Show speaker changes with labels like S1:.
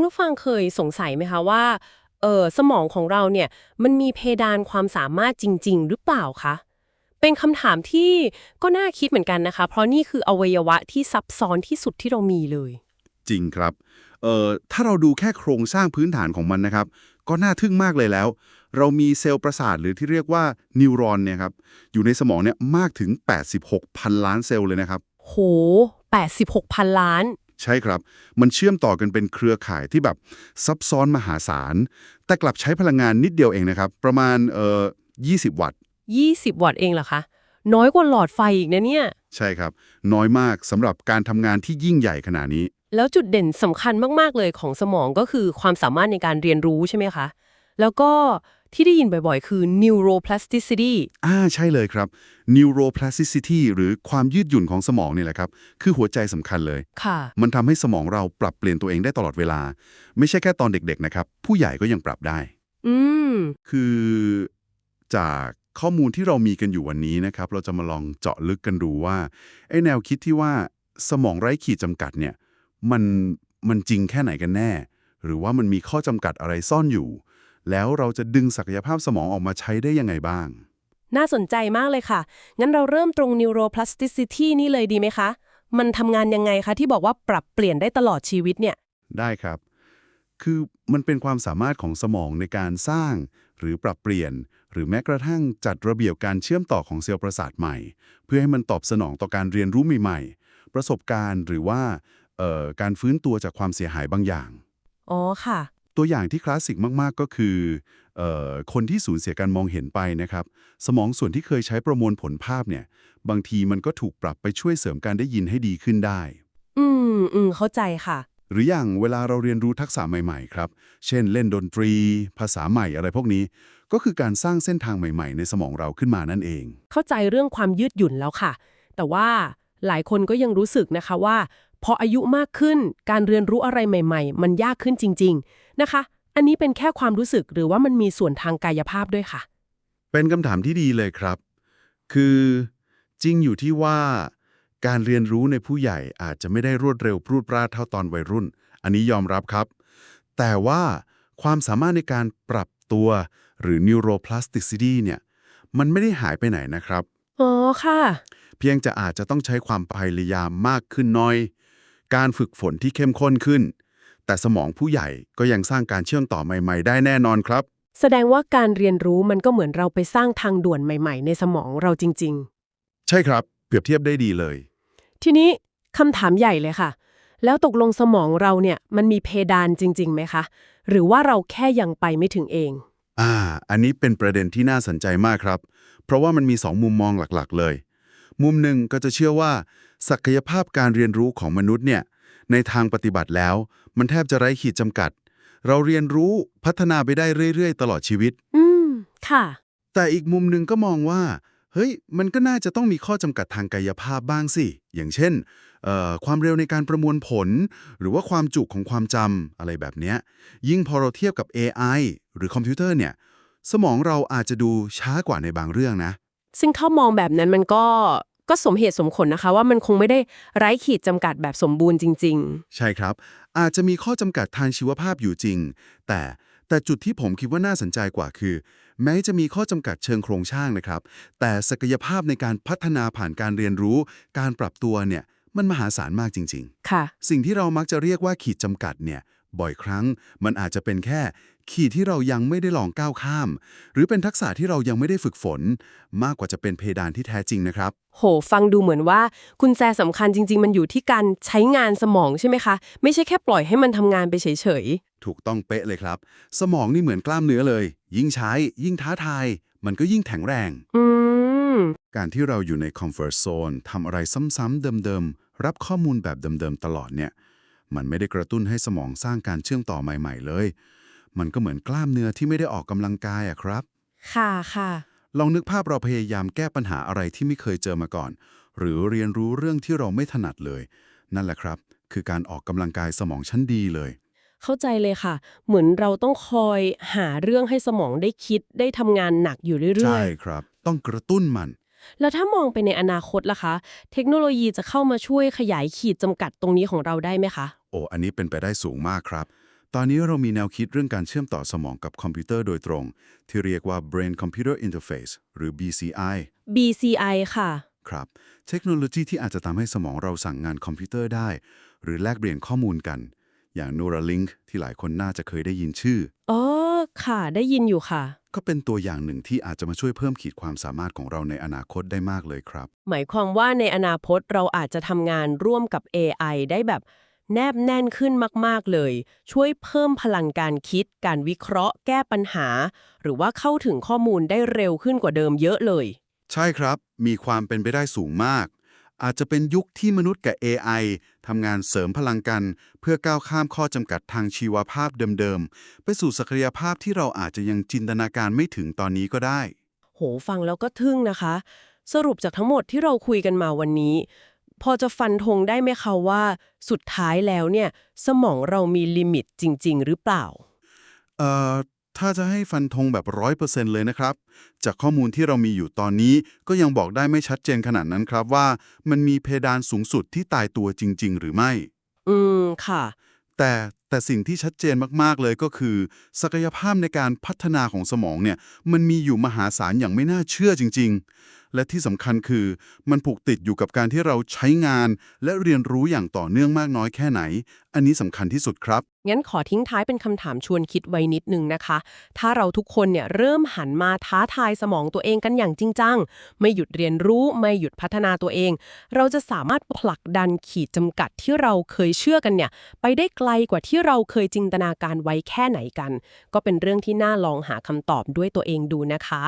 S1: คุณผู้ฟังเคยสงสัยไหมคะว่าเออสมองของเราเนี่ยมันมีเพดานความสามารถจริง ๆ หรือเปล่าคะเป็นคำถามที่ก็น่าคิดเหมือนกันนะคะ เพราะนี่คืออวัยวะที่ซับซ้อนที่สุดที่เรามีเลย
S2: จริงครับเอ่อถ้าเราดูแค่โครงสร้างพื้นฐานของมันนะครับ ก็น่าทึ่งมากเลยแล้ว เรามีเซลล์ประสาทหรือที่เรียกว่านิวรอนเนี่ยครับอยู่ในสมองเนี่ยมากถึง 86 พันล้านเซลล์เลยนะครับ
S1: โห 86 พันล้าน
S2: ใช่ครับ มันเชื่อมต่อกันเป็นเครือข่ายที่แบบซับซ้อนมหาศาล แต่กลับใช้พลังงานนิดเดียวเองนะครับ ประมาณเอ่อ20 วัตต์
S1: 20 วัตต์เองเหรอคะ น้อยกว่าหลอดไฟอีกนะเนี่ย
S2: ใช่ครับ น้อยมากสำหรับการทำงานที่ยิ่งใหญ่ขนาดนี้
S1: แล้วจุดเด่นสำคัญมากๆเลยของสมองก็คือความสามารถในการเรียนรู้ใช่ไหมคะ แล้วก็ ที่ได้ยินบ่อยๆ คือ neuroplasticity
S2: อ่าใช่เลยครับ neuroplasticity หรือความยืดหยุ่นของสมองนี่แหละครับ คือหัวใจสำคัญเลย
S1: ค่ะ
S2: มันทำให้สมองเราปรับเปลี่ยนตัวเองได้ตลอดเวลา ไม่ใช่แค่ตอนเด็กๆนะครับ ผู้ใหญ่ก็ยังปรับได้
S1: อืม
S2: คือจากข้อมูลที่เรามีกันอยู่วันนี้นะครับ เราจะมาลองเจาะลึกกันดูว่าไอ้แนวคิดที่ว่าสมองไร้ขีดจำกัดเนี่ย มันมันจริงแค่ไหนกันแน่ หรือว่ามันมีข้อจำกัดอะไรซ่อนอยู่ แล้วเราจะดึงศักยภาพสมองออกมาใช้ได้ยังไงบ้าง
S1: น่าสนใจมากเลยค่ะ งั้นเราเริ่มตรง neuroplasticity นี่เลยดีไหมคะ มันทำงานยังไงคะที่บอกว่าปรับเปลี่ยนได้ตลอดชีวิตเนี่ย
S2: ได้ครับ คือมันเป็นความสามารถของสมองในการสร้าง หรือปรับเปลี่ยน หรือแม้กระทั่งจัดระเบียบการเชื่อมต่อของเซลล์ประสาทใหม่ เพื่อให้มันตอบสนองต่อการเรียนรู้ใหม่ๆ ประสบการณ์หรือว่าเอ่อการฟื้นตัวจากความเสียหายบางอย่าง
S1: อ๋อค่ะ
S2: ตัวอย่างที่คลาสสิกมาก ๆ ก็คือเออคนที่สูญเสียการมองเห็นไปนะครับ สมองส่วนที่เคยใช้ประมวลผลภาพเนี่ย บางทีมันก็ถูกปรับไปช่วยเสริมการได้ยินให้ดีขึ้นได้
S1: อืมอืมเข้าใจค่ะ
S2: หรืออย่างเวลาเราเรียนรู้ทักษะใหม่ ๆ ครับ เช่นเล่นดนตรี ภาษาใหม่อะไรพวกนี้ ก็คือการสร้างเส้นทางใหม่ ๆ ในสมองเราขึ้นมานั่นเอง
S1: เข้าใจเรื่องความยืดหยุ่นแล้วค่ะ แต่ว่าหลายคนก็ยังรู้สึกนะคะว่า พออายุมากขึ้นการเรียนรู้อะไรใหม่ ๆ มันยากขึ้นจริง ๆ นะคะ อันนี้เป็นแค่ความรู้สึกหรือว่ามันมีส่วนทางกายภาพด้วยค่ะ
S2: เป็นคำถามที่ดีเลยครับ คือจริงอยู่ที่ว่า การเรียนรู้ในผู้ใหญ่อาจจะไม่ได้รวดเร็วพรูดปราดเท่าตอนวัยรุ่น อันนี้ยอมรับครับ แต่ว่าความสามารถในการปรับตัวหรือ neuroplasticity เนี่ยมันไม่ได้หายไปไหนนะครับ
S1: อ๋อค่ะ
S2: เพียงจะอาจจะต้องใช้ความพยายามมากขึ้นหน้อย การฝึกฝนที่เข้มข้นขึ้น แต่สมองผู้ใหญ่ก็ยังสร้างการเชื่อมต่อใหม่ ๆ ได้แน่นอนครับ
S1: แสดงว่าการเรียนรู้มันก็เหมือนเราไปสร้างทางด่วนใหม่ ๆ ในสมองเราจริง
S2: ใช่ครับ เปรียบเทียบได้ดีเลย
S1: ๆทีนี้คำถามใหญ่เลยค่ะ แล้วตกลงสมองเราเนี่ยมันมีเพดานจริงๆไหมคะ หรือว่าเราแค่ยังไปไม่ถึงเอง
S2: อ่า อันนี้เป็นประเด็นที่น่าสนใจมากครับ เพราะว่ามันมีสองมุมมองหลักๆ เลย มุมหนึ่งก็จะเชื่อว่า ศักยภาพการเรียนรู้ของมนุษย์เนี่ยในทางปฏิบัติแล้ว มันแทบจะไร้ขีดจำกัด เราเรียนรู้พัฒนาไปได้เรื่อยๆ ตลอดชีวิต
S1: อืม ค่ะ
S2: แต่อีกมุมหนึ่งก็มองว่า เฮ้ย มันก็น่าจะต้องมีข้อจำกัดทางกายภาพบ้างสิ อย่างเช่นเอ่อความเร็วในการประมวลผล หรือว่าความจุของความจำอะไรแบบเนี้ยยิ่งพอเราเทียบกับ AI หรือคอมพิวเตอร์เนี่ย สมองเราอาจจะดูช้ากว่าในบางเรื่องนะ
S1: ซึ่งถ้ามองแบบนั้นมันก็ก็สมเหตุสมผลนะคะ ว่ามันคงไม่ได้ไร้ขีดจำกัดแบบสมบูรณ์จริง
S2: ใช่ครับ อาจจะมีข้อจำกัดทางชีวภาพอยู่จริง แต่แต่จุดที่ผมคิดว่าน่าสนใจกว่าคือ แม้จะมีข้อจำกัดเชิงโครงสร้างนะครับ แต่ศักยภาพในการพัฒนาผ่านการเรียนรู้ การปรับตัวเนี่ยมันมหาศาลมากจริง
S1: ๆ ค่ะ
S2: ๆสิ่งที่เรามักจะเรียกว่าขีดจำกัดเนี่ย บ่อยครั้งมันอาจจะเป็นแค่ ขีดที่เรายังไม่ได้ลองก้าวข้าม หรือเป็นทักษะที่เรายังไม่ได้ฝึกฝน มากกว่าจะเป็นเพดานที่แท้จริงนะครับ
S1: โห ฟังดูเหมือนว่าคุณแจสำคัญจริง ๆ มันอยู่ที่การใช้งานสมองใช่ไหมคะ ไม่ใช่แค่ปล่อยให้มันทำงานไปเฉย
S2: ถูกต้องเป๊ะเลยครับ สมองนี่เหมือนกล้ามเนื้อเลย ยิ่งใช้ ยิ่งท้าทาย มันก็ยิ่งแข็งแรง
S1: ๆ อืม
S2: การที่เราอยู่ในคอมฟอร์ z โซนทำอะไรซ้ำๆเดิมๆ รับข้อมูลแบบเดิมๆ ตลอดเนี่ย มันไม่ได้กระตุ้นให้สมองสร้างการเชื่อมต่อใหม่ ๆ เลย มันก็เหมือนกล้ามเนื้อที่ไม่ได้ออกกำลังกายอะครับ
S1: ค่ะค่ะ
S2: ลองนึกภาพเราพยายามแก้ปัญหาอะไรที่ไม่เคยเจอมาก่อน หรือเรียนรู้เรื่องที่เราไม่ถนัดเลย นั่นแหละครับ คือการออกกำลังกายสมองชั้นดีเลย
S1: เข้าใจเลยค่ะ เหมือนเราต้องคอยหาเรื่องให้สมองได้คิดได้ทำงานหนักอยู่เรื่
S2: ใช่
S1: อย
S2: ครับ ต้องกระตุ้นมัน
S1: ๆ แล้วถ้ามองไปในอนาคตล่ะคะ เทคโนโลยีจะเข้ามาช่วยขยายขีดจำกัดตรงนี้ของเราได้ไหมคะ
S2: โอ้ อันนี้เป็นไปได้สูงมากครับ ตอนนี้เรามีแนวคิดเรื่องการเชื่อมต่อสมองกับคอมพิวเตอร์โดยตรง ที่เรียกว่า brain computer interface หรือ BCI
S1: BCI ค่ะ
S2: ครับ เทคโนโลยีที่อาจจะทำให้สมองเราสั่งงานคอมพิวเตอร์ได้ หรือแลกเปลี่ยนข้อมูลกัน อย่าง Neuralink ที่หลายคนน่าจะเคยได้ยินชื่อ
S1: อ๋อ ค่ะ ได้ยินอยู่ค่ะ
S2: ก็เป็นตัวอย่างหนึ่งที่อาจจะมาช่วยเพิ่มขีดความสามารถของเราในอนาคตได้มากเลยครับ
S1: หมายความว่าในอนาคตเราอาจจะทำงานร่วมกับ AI ได้แบบ แนบแน่นขึ้นมากๆเลย ช่วยเพิ่มพลังการคิด การวิเคราะห์ แก้ปัญหา หรือว่าเข้าถึงข้อมูลได้เร็วขึ้นกว่าเดิมเยอะเลย
S2: ใช่ครับ มีความเป็นไปได้สูงมาก อาจจะเป็นยุคที่มนุษย์กับ AI ทำงานเสริมพลังกัน เพื่อก้าวข้ามข้อจำกัดทางชีวภาพเดิมๆ ไปสู่ศักยภาพที่เราอาจจะยังจินตนาการไม่ถึงตอนนี้ก็ได้
S1: โหฟังแล้วก็ทึ่งนะคะ สรุปจากทั้งหมดที่เราคุยกันมาวันนี้ พอจะฟันธงได้ไหมคะว่า สุดท้ายแล้วเนี่ย สมองเรามีลิมิตจริง ๆ หรือเปล่า
S2: เอ่อ ถ้าจะให้ฟันธงแบบร้อยเปอร์เซ็นต์เลยนะครับ จากข้อมูลที่เรามีอยู่ตอนนี้ ก็ยังบอกได้ไม่ชัดเจนขนาดนั้นครับว่า มันมีเพดานสูงสุดที่ตายตัวจริง ๆ หรือไม่
S1: อืม ค่ะ
S2: แต่แต่สิ่งที่ชัดเจนมากๆเลยก็คือ ศักยภาพในการพัฒนาของสมองเนี่ย มันมีอยู่มหาศาลอย่างไม่น่าเชื่อจริง ๆ และที่สำคัญคือ มันผูกติดอยู่กับการที่เราใช้งาน และเรียนรู้อย่างต่อเนื่องมากน้อยแค่ไหน อันนี้สำคัญที่สุดครับ
S1: งั้นขอทิ้งท้ายเป็นคำถามชวนคิดไว้นิดนึงนะคะ ถ้าเราทุกคนเนี่ยเริ่มหันมาท้าทายสมองตัวเองกันอย่างจริงจัง ไม่หยุดเรียนรู้ไม่หยุดพัฒนาตัวเอง เราจะสามารถผลักดันขีดจำกัดที่เราเคยเชื่อกันเนี่ยไปได้ไกลกว่าที่เราเคยจินตนาการไว้แค่ไหนกัน ก็เป็นเรื่องที่น่าลองหาคำตอบด้วยตัวเองดูนะคะ